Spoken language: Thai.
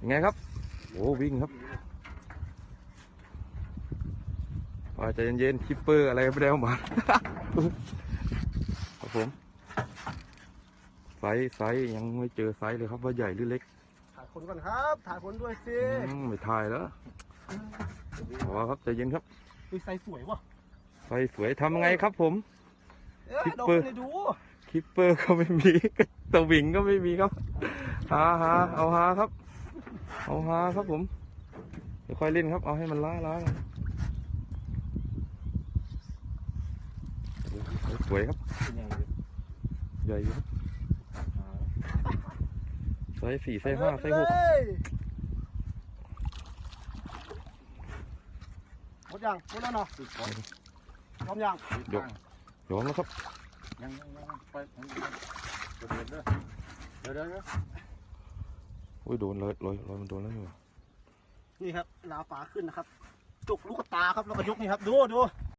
ยังไงครับโอ้วิ่งครับพอใจเย็นๆคิปเปอร์อะไรไม่ได้เอามาครับผมไซส์ไซส์ยังไม่เจอไซส์เลยครับว่าใหญ่หรือเล็ก ถ่ายคนก่อนครับ ถ่ายคนด้วยสิอืมไม่ถ่ายแล้วพอครับใจเย็นครับมีไซส์สวยว่ะไฟสวยทำยังไงครับผม เอ้ยคิปดอกเปอร์เลยดูคิปเปอร์ก็ไม่มีสวิงก็ไม่มีครับหาหาเอาหาครับ เอาหาครับผม เดี๋ยวค่อยเล่นครับ เอาให้มันล้าล้ากันโอ้โหสวยครับเป็นยังไงใหญ่อยู่ครับไซส์สี่ไซส์ห้าไซส์หกเลยหมดยังหมดแล้วเนาะพร้อมยังยกยอมแล้วครับยังยังยังไปเดี๋ยวเดี๋ยวเดี๋ยวเดี๋ยวเดี๋ยว โอ้ยโดนเลยลอยลอยมันโดนแล้วอยู่นี่ครับลาฝาขึ้นนะครับ จุกลูกตาครับแล้วก็ยกนี่ครับ ดูดู